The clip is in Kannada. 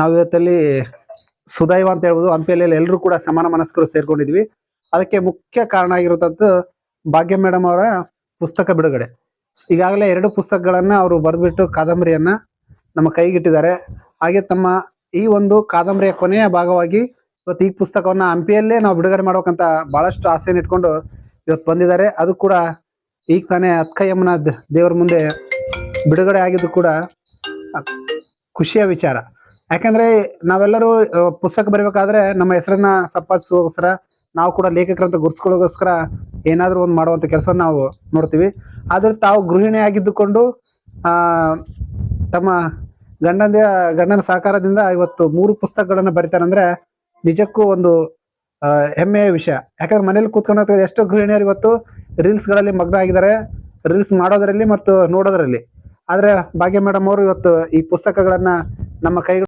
ನಾವು ಇವತ್ತಲ್ಲಿ ಸುದೈವ ಅಂತ ಹೇಳ್ಬೋದು ಹಂಪಿಯಲ್ಲಿ ಎಲ್ಲರೂ ಕೂಡ ಸಮಾನ ಮನಸ್ಕರು ಸೇರ್ಕೊಂಡಿದ್ವಿ. ಅದಕ್ಕೆ ಮುಖ್ಯ ಕಾರಣ ಆಗಿರುವಂತದ್ದು ಭಾಗ್ಯ ಮೇಡಮ್ ಅವರ ಪುಸ್ತಕ ಬಿಡುಗಡೆ. ಈಗಾಗಲೇ ಎರಡು ಪುಸ್ತಕಗಳನ್ನ ಅವರು ಬರೆದ್ಬಿಟ್ಟು ಕಾದಂಬರಿಯನ್ನ ನಮ್ಮ ಕೈಗಿಟ್ಟಿದ್ದಾರೆ. ಹಾಗೆ ತಮ್ಮ ಈ ಒಂದು ಕಾದಂಬರಿಯ ಕೊನೆಯ ಭಾಗವಾಗಿ ಇವತ್ತು ಈ ಪುಸ್ತಕವನ್ನ ಹಂಪಿಯಲ್ಲೇ ನಾವು ಬಿಡುಗಡೆ ಮಾಡೋಕಂತ ಬಹಳಷ್ಟು ಆಸೆಯನ್ನು ಇಟ್ಕೊಂಡು ಇವತ್ತು ಬಂದಿದ್ದಾರೆ. ಅದು ಕೂಡ ಈಗ ತಾನೇ ಅತ್ಕಯ್ಯಮ್ಮನ ದೇವರ ಮುಂದೆ ಬಿಡುಗಡೆ ಆಗಿದ್ದು ಕೂಡ ಖುಷಿಯ ವಿಚಾರ. ಯಾಕಂದ್ರೆ ನಾವೆಲ್ಲರೂ ಪುಸ್ತಕ ಬರಿಬೇಕಾದ್ರೆ ನಮ್ಮ ಹೆಸರನ್ನ ಸಂಪಾದಿಸೋಸ್ಕರ ನಾವು ಕೂಡ ಲೇಖಕರಂತ ಗುರ್ಸ್ಕೊಳ್ಳೋಗೋಸ್ಕರ ಏನಾದರೂ ಒಂದು ಮಾಡುವಂಥ ಕೆಲಸವನ್ನು ನಾವು ನೋಡ್ತೀವಿ. ಆದ್ರೆ ತಾವು ಗೃಹಿಣಿ ಆಗಿದ್ದುಕೊಂಡು, ಆ, ತಮ್ಮ ಗಂಡನ ಗಂಡನ ಸಹಕಾರದಿಂದ ಇವತ್ತು ಮೂರು ಪುಸ್ತಕಗಳನ್ನ ಬರೀತಾರಂದ್ರೆ ನಿಜಕ್ಕೂ ಒಂದು ಹೆಮ್ಮೆಯ ವಿಷಯ. ಯಾಕಂದ್ರೆ ಮನೇಲಿ ಕೂತ್ಕೊಂಡು ಎಷ್ಟೋ ಗೃಹಿಣಿಯರು ಇವತ್ತು ರೀಲ್ಸ್ಗಳಲ್ಲಿ ಮಗ್ನ ಆಗಿದ್ದಾರೆ ರೀಲ್ಸ್ ಮಾಡೋದರಲ್ಲಿ ಮತ್ತು ನೋಡೋದರಲ್ಲಿ. ಆದ್ರೆ ಭಾಗ್ಯ ಮೇಡಮ್ ಅವರು ಇವತ್ತು ಈ ಪುಸ್ತಕಗಳನ್ನ ನಮ್ಮ ಕೈ